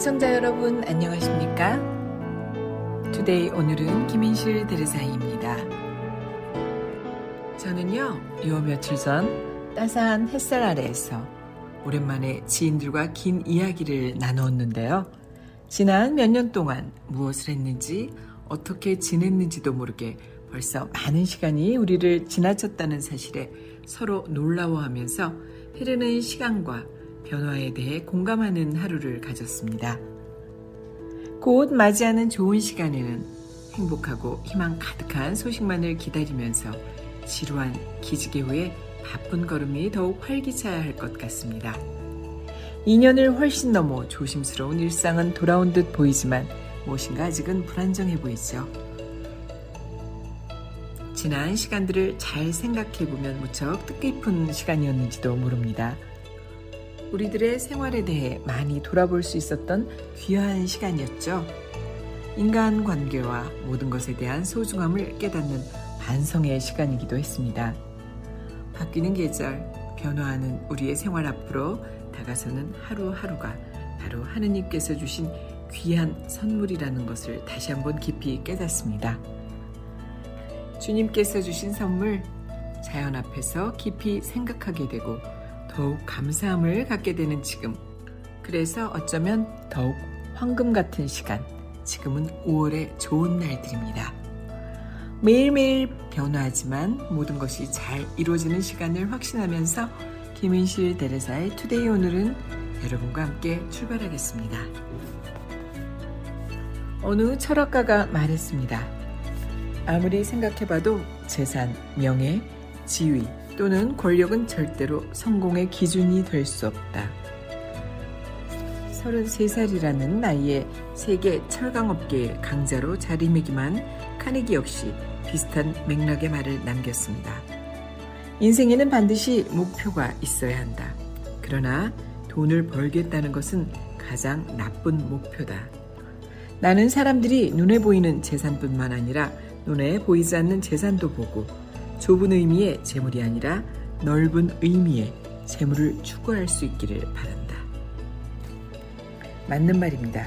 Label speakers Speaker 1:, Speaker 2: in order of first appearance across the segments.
Speaker 1: 애청자 여러분 안녕하십니까? 투데이 오늘은 김인실 대리사입니다. 저는요, 요 며칠 전 따스한 햇살 아래에서 오랜만에 지인들과 긴 이야기를 나누었는데요. 지난 몇 년 동안 무엇을 했는지 어떻게 지냈는지도 모르게 벌써 많은 시간이 우리를 지나쳤다는 사실에 서로 놀라워하면서 흐르는 시간과 변화에 대해 공감하는 하루를 가졌습니다. 곧 맞이하는 좋은 시간에는 행복하고 희망 가득한 소식만을 기다리면서 지루한 기지개 후에 바쁜 걸음이 더욱 활기차야 할 것 같습니다. 2년을 훨씬 넘어 조심스러운 일상은 돌아온 듯 보이지만 무엇인가 아직은 불안정해 보이죠. 지난 시간들을 잘 생각해 보면 무척 뜻깊은 시간이었는지도 모릅니다. 우리들의 생활에 대해 많이 돌아볼 수 있었던 귀한 시간이었죠. 인간 관계와 모든 것에 대한 소중함을 깨닫는 반성의 시간이기도 했습니다. 바뀌는 계절, 변화하는 우리의 생활 앞으로 다가서는 하루하루가 바로 하느님께서 주신 귀한 선물이라는 것을 다시 한번 깊이 깨닫습니다. 주님께서 주신 선물, 자연 앞에서 깊이 생각하게 되고 더욱 감사함을 갖게 되는 지금. 그래서 어쩌면 더욱 황금 같은 시간. 지금은 5월의 좋은 날들입니다. 매일매일 변화하지만 모든 것이 잘 이루어지는 시간을 확신하면서 김인실 대레사의 투데이 오늘은 여러분과 함께 출발하겠습니다. 어느 철학가가 말했습니다. 아무리 생각해봐도 재산, 명예, 지위 또는 권력은 절대로 성공의 기준이 될 수 없다. 33살이라는 나이에 세계 철강업계의 강자로 자리매김한 카네기 역시 비슷한 맥락의 말을 남겼습니다. 인생에는 반드시 목표가 있어야 한다. 그러나 돈을 벌겠다는 것은 가장 나쁜 목표다. 나는 사람들이 눈에 보이는 재산뿐만 아니라 눈에 보이지 않는 재산도 보고 좁은 의미의 재물이 아니라 넓은 의미의 재물을 추구할 수 있기를 바란다. 맞는 말입니다.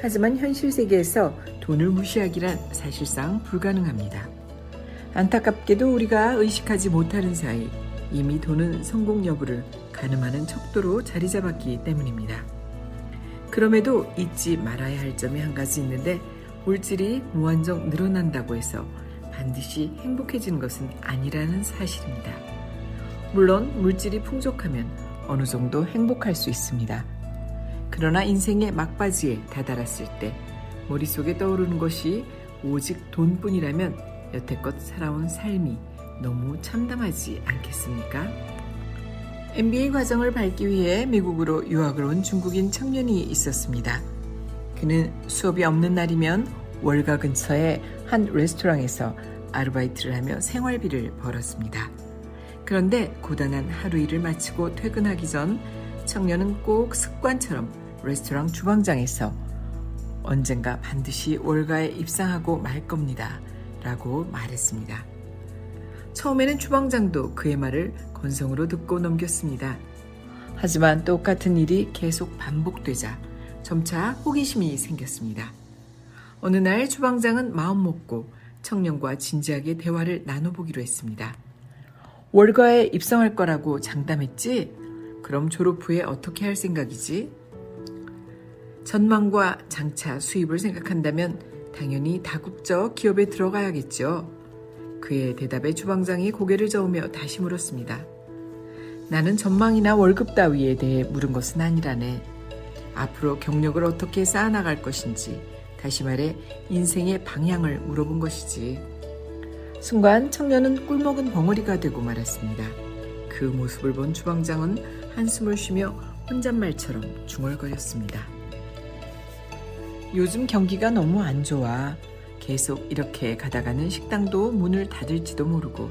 Speaker 1: 하지만 현실 세계에서 돈을 무시하기란 사실상 불가능합니다. 안타깝게도 우리가 의식하지 못하는 사이 이미 돈은 성공 여부를 가늠하는 척도로 자리 잡았기 때문입니다. 그럼에도 잊지 말아야 할 점이 한 가지 있는데 물질이 무한정 늘어난다고 해서 반드시 행복해지는 것은 아니라는 사실입니다. 물론 물질이 풍족하면 어느 정도 행복할 수 있습니다. 그러나 인생의 막바지에 다다랐을 때 머릿속에 떠오르는 것이 오직 돈뿐이라면 여태껏 살아온 삶이 너무 참담하지 않겠습니까? MBA 과정을 밟기 위해 미국으로 유학을 온 중국인 청년이 있었습니다. 그는 수업이 없는 날이면 월가 근처의 한 레스토랑에서 아르바이트를 하며 생활비를 벌었습니다. 그런데 고단한 하루 일을 마치고 퇴근하기 전 청년은 꼭 습관처럼 레스토랑 주방장에서 언젠가 반드시 월가에 입상하고 말 겁니다. 라고 말했습니다. 처음에는 주방장도 그의 말을 건성으로 듣고 넘겼습니다. 하지만 똑같은 일이 계속 반복되자 점차 호기심이 생겼습니다. 어느 날 주방장은 마음 먹고 청년과 진지하게 대화를 나눠보기로 했습니다. 월가에 입성할 거라고 장담했지? 그럼 졸업 후에 어떻게 할 생각이지? 전망과 장차 수입을 생각한다면 당연히 다국적 기업에 들어가야겠죠. 그의 대답에 주방장이 고개를 저으며 다시 물었습니다. 나는 전망이나 월급 따위에 대해 물은 것은 아니라네. 앞으로 경력을 어떻게 쌓아나갈 것인지, 다시 말해 인생의 방향을 물어본 것이지. 순간 청년은 꿀먹은 벙어리가 되고 말았습니다. 그 모습을 본 주방장은 한숨을 쉬며 혼잣말처럼 중얼거렸습니다. 요즘 경기가 너무 안 좋아. 계속 이렇게 가다가는 식당도 문을 닫을지도 모르고.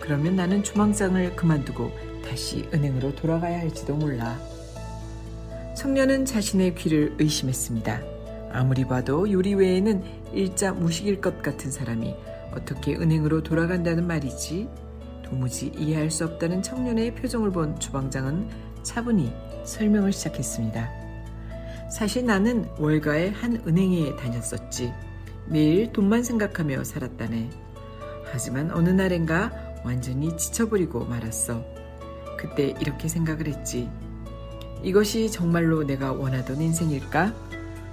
Speaker 1: 그러면 나는 주방장을 그만두고 다시 은행으로 돌아가야 할지도 몰라. 청년은 자신의 귀를 의심했습니다. 아무리 봐도 요리 외에는 일자 무식일 것 같은 사람이 어떻게 은행으로 돌아간다는 말이지? 도무지 이해할 수 없다는 청년의 표정을 본 주방장은 차분히 설명을 시작했습니다. 사실 나는 월가의 한 은행에 다녔었지. 매일 돈만 생각하며 살았다네. 하지만 어느 날엔가 완전히 지쳐버리고 말았어. 그때 이렇게 생각을 했지. 이것이 정말로 내가 원하던 인생일까?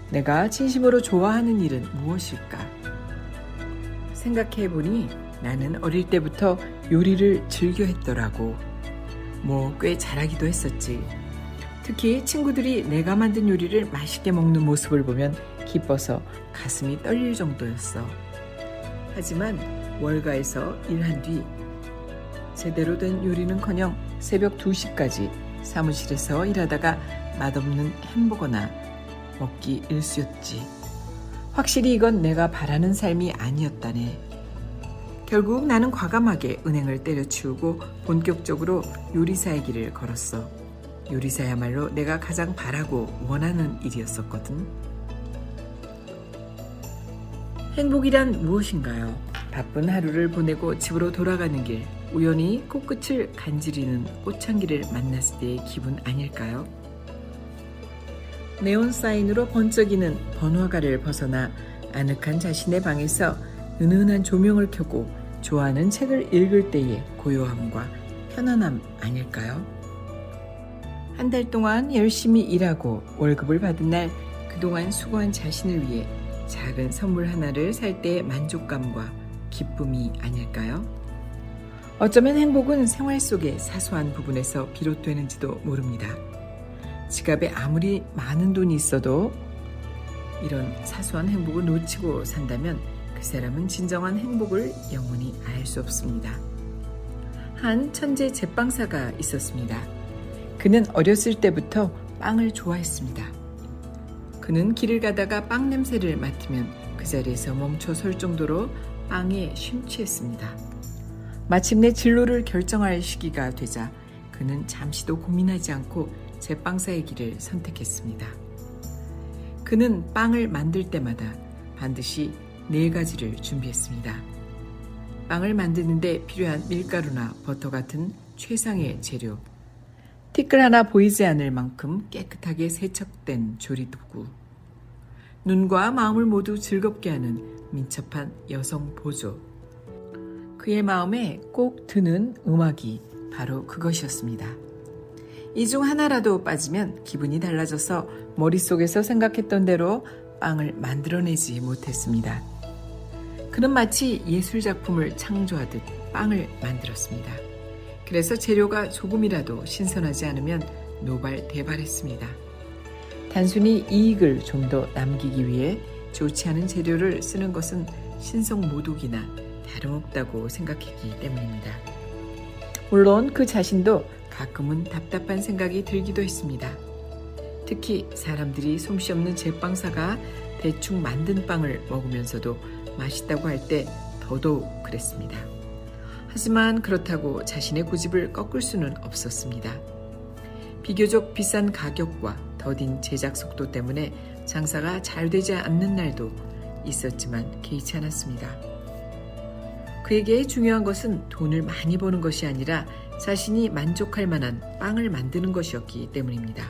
Speaker 1: 내가 진심으로 좋아하는 일은 무엇일까? 생각해보니 나는 어릴 때부터 요리를 즐겨 했더라고. 뭐 꽤 잘하기도 했었지. 특히 친구들이 내가 만든 요리를 맛있게 먹는 모습을 보면 기뻐서 가슴이 떨릴 정도였어. 하지만 월가에서 일한 뒤 제대로 된 요리는커녕 새벽 2시까지 사무실에서 일하다가 맛없는 햄버거나 먹기 일쑤였지. 확실히 이건 내가 바라는 삶이 아니었다네. 결국 나는 과감하게 은행을 때려치우고 본격적으로 요리사의 길을 걸었어. 요리사야말로 내가 가장 바라고 원하는 일이었었거든. 행복이란 무엇인가요? 바쁜 하루를 보내고 집으로 돌아가는 길, 우연히 코끝을 간지리는 꽃향기를 만났을 때의 기분 아닐까요? 네온 사인으로 번쩍이는 번화가를 벗어나 아늑한 자신의 방에서 은은한 조명을 켜고 좋아하는 책을 읽을 때의 고요함과 편안함 아닐까요? 한 달 동안 열심히 일하고 월급을 받은 날 그동안 수고한 자신을 위해 작은 선물 하나를 살 때의 만족감과 기쁨이 아닐까요? 어쩌면 행복은 생활 속의 사소한 부분에서 비롯되는지도 모릅니다. 지갑에 아무리 많은 돈이 있어도 이런 사소한 행복을 놓치고 산다면 그 사람은 진정한 행복을 영원히 알 수 없습니다. 한 천재 제빵사가 있었습니다. 그는 어렸을 때부터 빵을 좋아했습니다. 그는 길을 가다가 빵 냄새를 맡으면 그 자리에서 멈춰 설 정도로 빵에 심취했습니다. 마침내 진로를 결정할 시기가 되자 그는 잠시도 고민하지 않고 제빵사의 길을 선택했습니다. 그는 빵을 만들 때마다 반드시 네 가지를 준비했습니다. 빵을 만드는데 필요한 밀가루나 버터 같은 최상의 재료, 티끌 하나 보이지 않을 만큼 깨끗하게 세척된 조리도구, 눈과 마음을 모두 즐겁게 하는 민첩한 여성 보조. 그의 마음에 꼭 드는 음악이 바로 그것이었습니다. 이 중 하나라도 빠지면 기분이 달라져서 머릿속에서 생각했던 대로 빵을 만들어내지 못했습니다. 그는 마치 예술작품을 창조하듯 빵을 만들었습니다. 그래서 재료가 조금이라도 신선하지 않으면 노발대발했습니다. 단순히 이익을 좀 더 남기기 위해 좋지 않은 재료를 쓰는 것은 신성 모독이나 다름없다고 생각했기 때문입니다. 물론 그 자신도 가끔은 답답한 생각이 들기도 했습니다. 특히 사람들이 솜씨 없는 제빵사가 대충 만든 빵을 먹으면서도 맛있다고 할 때 더더욱 그랬습니다. 하지만 그렇다고 자신의 고집을 꺾을 수는 없었습니다. 비교적 비싼 가격과 더딘 제작 속도 때문에 장사가 잘 되지 않는 날도 있었지만 개의치 않았습니다. 그에게 중요한 것은 돈을 많이 버는 것이 아니라 자신이 만족할 만한 빵을 만드는 것이었기 때문입니다.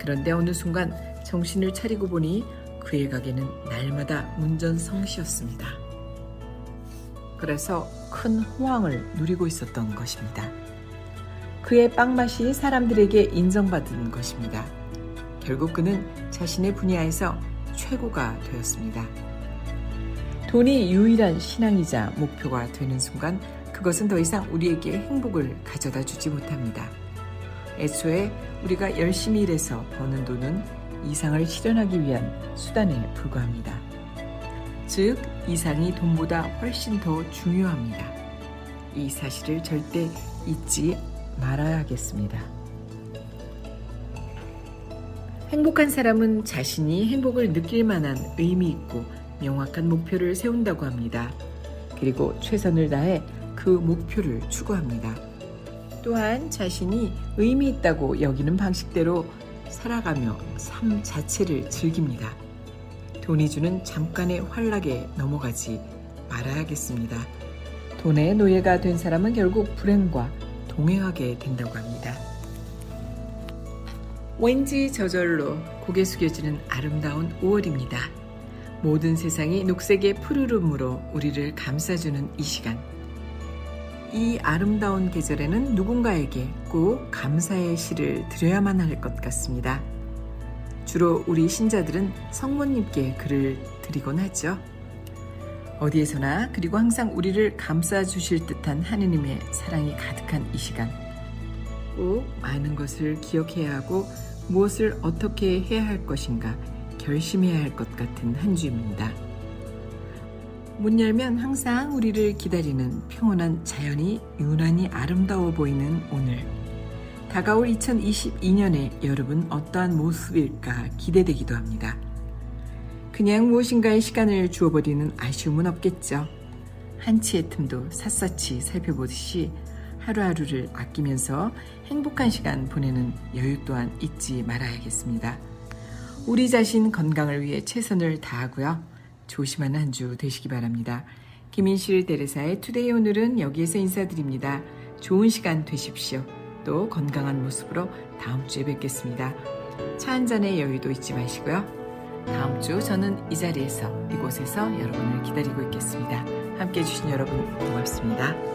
Speaker 1: 그런데 어느 순간 정신을 차리고 보니 그의 가게는 날마다 문전성시였습니다. 그래서 큰 호황을 누리고 있었던 것입니다. 그의 빵 맛이 사람들에게 인정받은 것입니다. 결국 그는 자신의 분야에서 최고가 되었습니다. 돈이 유일한 신앙이자 목표가 되는 순간 그것은 더 이상 우리에게 행복을 가져다 주지 못합니다. 애초에 우리가 열심히 일해서 버는 돈은 이상을 실현하기 위한 수단에 불과합니다. 즉, 이상이 돈보다 훨씬 더 중요합니다. 이 사실을 절대 잊지 말아야겠습니다. 행복한 사람은 자신이 행복을 느낄 만한 의미 있고 명확한 목표를 세운다고 합니다. 그리고 최선을 다해 그 목표를 추구합니다. 또한 자신이 의미 있다고 여기는 방식대로 살아가며 삶 자체를 즐깁니다. 돈이 주는 잠깐의 환락에 넘어가지 말아야겠습니다. 돈의 노예가 된 사람은 결국 불행과 동행하게 된다고 합니다. 왠지 저절로 고개 숙여지는 아름다운 5월입니다. 모든 세상이 녹색의 푸르름으로 우리를 감싸주는 이 시간. 이 아름다운 계절에는 누군가에게 꼭 감사의 시를 드려야만 할 것 같습니다. 주로 우리 신자들은 성모님께 글을 드리곤 하죠. 어디에서나 그리고 항상 우리를 감싸 주실 듯한 하느님의 사랑이 가득한 이 시간. 꼭 많은 것을 기억해야 하고 무엇을 어떻게 해야 할 것인가 결심해야 할 것 같은 한 주입니다. 문 열면 항상 우리를 기다리는 평온한 자연이 유난히 아름다워 보이는 오늘. 다가올 2022년에 여러분 어떠한 모습일까 기대되기도 합니다. 그냥 무엇인가의 시간을 주어버리는 아쉬움은 없겠죠. 한치의 틈도 샅샅이 살펴보듯이 하루하루를 아끼면서 행복한 시간 보내는 여유 또한 잊지 말아야겠습니다. 우리 자신 건강을 위해 최선을 다하고요. 조심하는 한 주 되시기 바랍니다. 김인실 대레사의 투데이 오늘은 여기에서 인사드립니다. 좋은 시간 되십시오. 또 건강한 모습으로 다음 주에 뵙겠습니다. 차 한 잔의 여유도 잊지 마시고요. 다음 주 저는 이 자리에서 이곳에서 여러분을 기다리고 있겠습니다. 함께 해주신 여러분 고맙습니다.